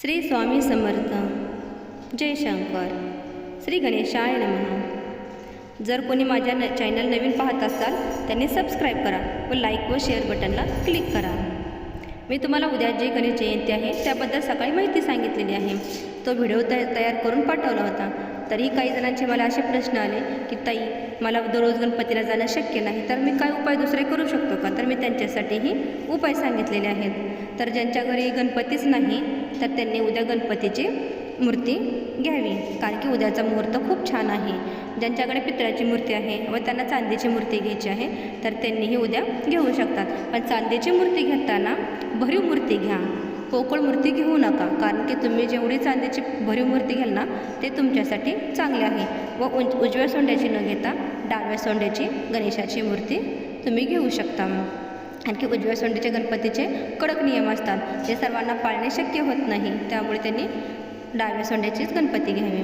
श्री स्वामी समर्थ. जय शंकर. श्री गणेशाय नमः. जर कोणी माझ्या न चॅनल नवीन पाहत असाल त्यांनी सबस्क्राईब करा व लाईक व शेअर बटनला क्लिक करा. मी तुम्हाला उद्या जे गणेश जयंती आहे त्याबद्दल सकाळी माहिती सांगितलेली आहे. तो व्हिडिओ तया तयार करून पाठवला होता. तरी काही जणांचे मला असे प्रश्न आले की ताई मला दररोज गणपतीला जाणं शक्य नाही तर मी काय उपाय दुसरे करू शकतो का? तर मी त्यांच्यासाठीही उपाय सांगितलेले आहेत. तर ज्यांच्या घरी गणपतीच नाही तर त्यांनी उद्या गणपतीची मूर्ती घ्यावी. कारण की उद्याचा मुहूर्त खूप छान आहे. ज्यांच्याकडे पितळाची मूर्ती आहे व त्यांना चांदीची मूर्ती घ्यायची आहे तर त्यांनीही उद्या घेऊ शकतात. पण चांदीची मूर्ती घेताना भरीव मूर्ती घ्या. पोकळ मूर्ती घेऊ नका. कारण की तुम्ही जेवढी चांदीची भरीव मूर्ती घ्याल ना ते तुमच्यासाठी चांगले आहे. व उंच उजव्या सोंड्याची न घेता डाव्या सोंड्याची गणेशाची मूर्ती तुम्ही घेऊ शकता. आणखी उजव्या सोंडीचे गणपतीचे कडक नियम असतात. जे सर्वांना पाळणे शक्य होत नाही त्यामुळे त्यांनी डाव्या सोंड्याचीच गणपती घ्यावी.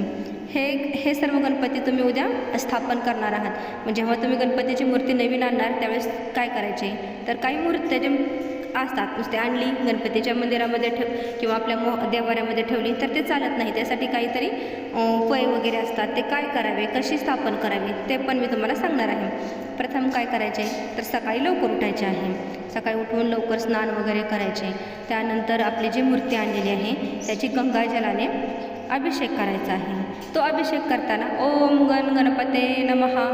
हे हे सर्व गणपती तुम्ही उद्या स्थापन करणार आहात. मग जेव्हा तुम्ही गणपतीची मूर्ती नवीन आणणार त्यावेळेस काय करायचे? तर काही मूर्त्या जे असतात नुसते आणली गणपतीच्या मंदिरामध्ये ठेव किंवा आपल्या मो देवाऱ्यामध्ये ठेवली तर ते चालत नाही. त्यासाठी काहीतरी वगैरे असतात ते काय करावे कशी स्थापन करावी ते पण मी तुम्हाला सांगणार आहे. प्रथम काय करायचे? तर सकाळी लवकर उठायचे आहे. सकाळी उठून लवकर स्नान वगैरे करायचे. त्यानंतर आपली जी मूर्ती आणलेली आहे त्याची गंगाजलाने अभिषेक करायचा आहे. तो अभिषेक करताना ओम गण गणपते नमहा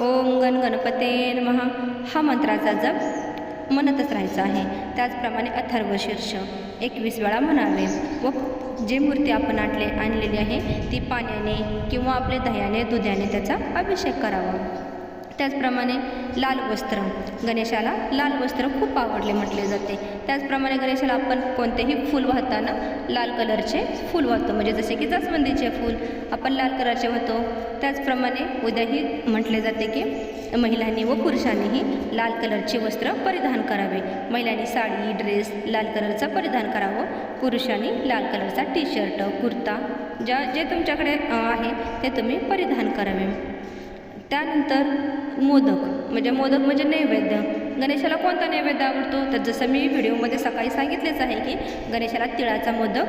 ओम गण गणपते नमहा हा मंत्राचा जप म्हणतच राहायचं आहे. त्याचप्रमाणे अथर्व शीर्ष एकवीस वेळा म्हणावे. व जी मूर्ती आपण आणले आणलेली आहे ती पाण्याने किंवा आपल्या दह्याने दुध्याने त्याचा अभिषेक करावा. त्याचप्रमाणे लाल वस्त्र. गणेशाला लाल वस्त्र खूप आवडले म्हटले जाते. त्याचप्रमाणे गणेशाला आपण कोणतेही फूल वाहताना लाल कलरचे फूल वाहतो. म्हणजे जसे की जास्वंदीचे फूल आपण लाल कलरचे वाहतो. त्याचप्रमाणे उद्याही म्हटले जाते की महिलांनी व पुरुषांनीही लाल कलरचे वस्त्र परिधान करावे. महिलांनी साडी ड्रेस लाल कलरचा परिधान करावं. पुरुषांनी लाल कलरचा टी शर्ट कुर्ता ज्या जे तुमच्याकडे आहे ते तुम्ही परिधान करावे. त्यानंतर मोदक म्हणजे मोदक म्हणजे नैवेद्य. गणेशाला कोणता नैवेद्य आवडतो? तर जसं मी व्हिडिओमध्ये सकाळी सांगितलेच आहे की गणेशाला तिळाचा मोदक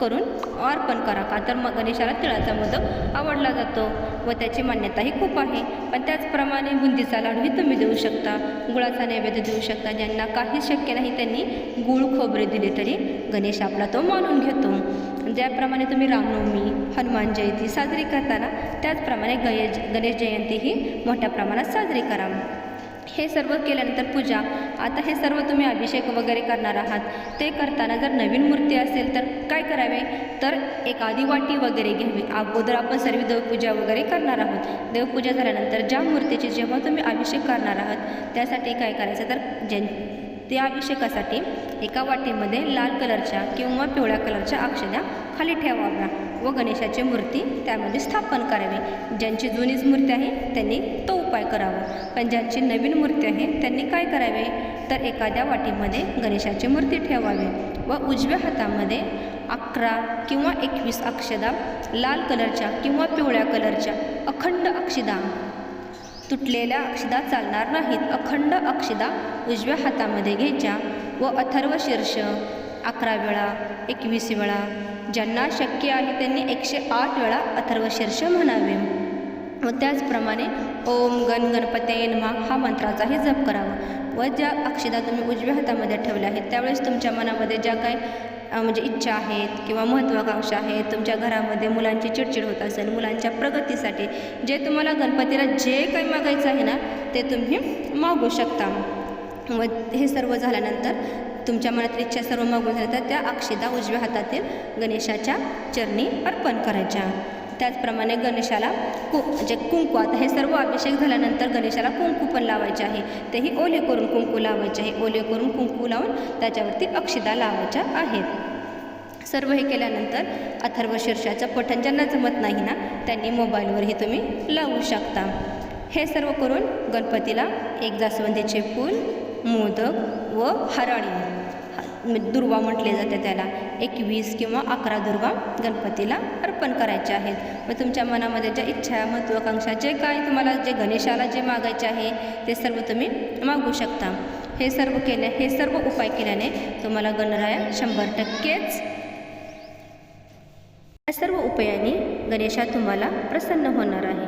करून अर्पण करा का? तर मग गणेशाला तिळाचा मोदक आवडला जातो व त्याची मान्यताही खूप आहे. पण त्याचप्रमाणे बुंदीचा लाडूही तुम्ही देऊ शकता गुळाचा नैवेद्य देऊ शकता. ज्यांना काही शक्य नाही त्यांनी गुळ खोबरे दिले तरी गणेश आपला तो मानून घेतो. ज्याप्रमाणे तुम्ही रामनवमी हनुमान जयंती साजरी करताना त्याचप्रमाणे गणेश गणेश जयंतीही मोठ्या प्रमाणात साजरी करा. हे सर्व केल्यानंतर पूजा आता हे सर्व तुम्ही अभिषेक वगैरे करणार आहात ते करताना जर नवीन मूर्ती असेल तर काय करावे? तर एखादी वाटी वगैरे घ्यावी. अगोदर आपण सर्व देवपूजा वगैरे करणार आहोत. देवपूजा झाल्यानंतर ज्या मूर्तीची जेव्हा तुम्ही अभिषेक करणार आहात त्यासाठी काय करायचं तर ज्यां त्या अभिषेकासाठी एका वाटीमध्ये लाल कलरच्या किंवा पिवळ्या कलरच्या अक्षदा खाली ठेवाव्या व गणेशाची मूर्ती त्यामध्ये स्थापन करावी. ज्यांची जुनीच मूर्ती आहे त्यांनी तो उपाय करावा. पण ज्यांची नवीन मूर्ती आहे त्यांनी काय करावे? तर एखाद्या वाटीमध्ये गणेशाची मूर्ती ठेवावी व उजव्या हातामध्ये अकरा किंवा एकवीस अक्षदा लाल कलरच्या किंवा पिवळ्या कलरच्या अखंड अक्षदा तुटलेल्या अक्षदा चालणार नाहीत. अखंड अक्षदा उजव्या हातामध्ये घ्यायच्या व अथर्व शीर्ष अकरा वेळा एकवीस वेळा ज्यांना शक्य आहे त्यांनी एकशे आठ वेळा अथर्व शीर्ष म्हणावे. व त्याचप्रमाणे ओम गण गणपते नमा हा मंत्राचाही जप करावा. व ज्या अक्षदा तुम्ही उजव्या हातामध्ये ठेवल्या आहेत त्यावेळेस तुमच्या मनामध्ये ज्या काही म्हणजे इच्छा आहेत किंवा महत्त्वाकांक्षा आहेत तुमच्या घरामध्ये मुलांची चिडचिड होत असेल मुलांच्या प्रगतीसाठी जे तुम्हाला गणपतीला जे काही मागायचं आहे ना ते तुम्ही मागू शकता. व हे सर्व झाल्यानंतर तुमच्या मनातील इच्छा सर्व मागून झाल्या तर त्या अक्षदा उजव्या हातातील गणेशाच्या चरणी अर्पण करायच्या. त्याचप्रमाणे गणेशाला कु म्हणजे कुंकू. आता हे सर्व अभिषेक झाल्यानंतर गणेशाला कुंकू पण लावायचे आहे. तेही ओले करून कुंकू लावायचे आहे. ओले करून कुंकू लावून त्याच्यावरती अक्षदा लावायच्या आहेत. सर्व हे केल्यानंतर अथर्व शीर्षाचं पठण ज्यांना जमत नाही ना त्यांनी मोबाईलवरही तुम्ही लावू शकता. हे सर्व करून गणपतीला एक जास्वंदीचे फूल मोदक व हराळी. दुर्वा म्हटले जाते त्याला. एकवीस किंवा अकरा दुर्वा गणपतीला अर्पण करायचे आहेत. व तुमच्या मनामध्ये ज्या इच्छा महत्त्वाकांक्षा जे काय तुम्हाला जे गणेशाला जे मागायचे आहे ते सर्व तुम्ही मागू शकता. हे सर्व केले हे सर्व उपाय केल्याने तुम्हाला गणराया शंभर टक्केच या सर्व उपायांनी गणेशा तुम्हाला प्रसन्न होणार आहे.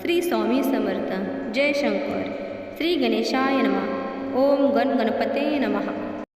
श्री स्वामी समर्थ. जय शंकर. श्री गणेशाय नमः. ओम गण गणपते नमः.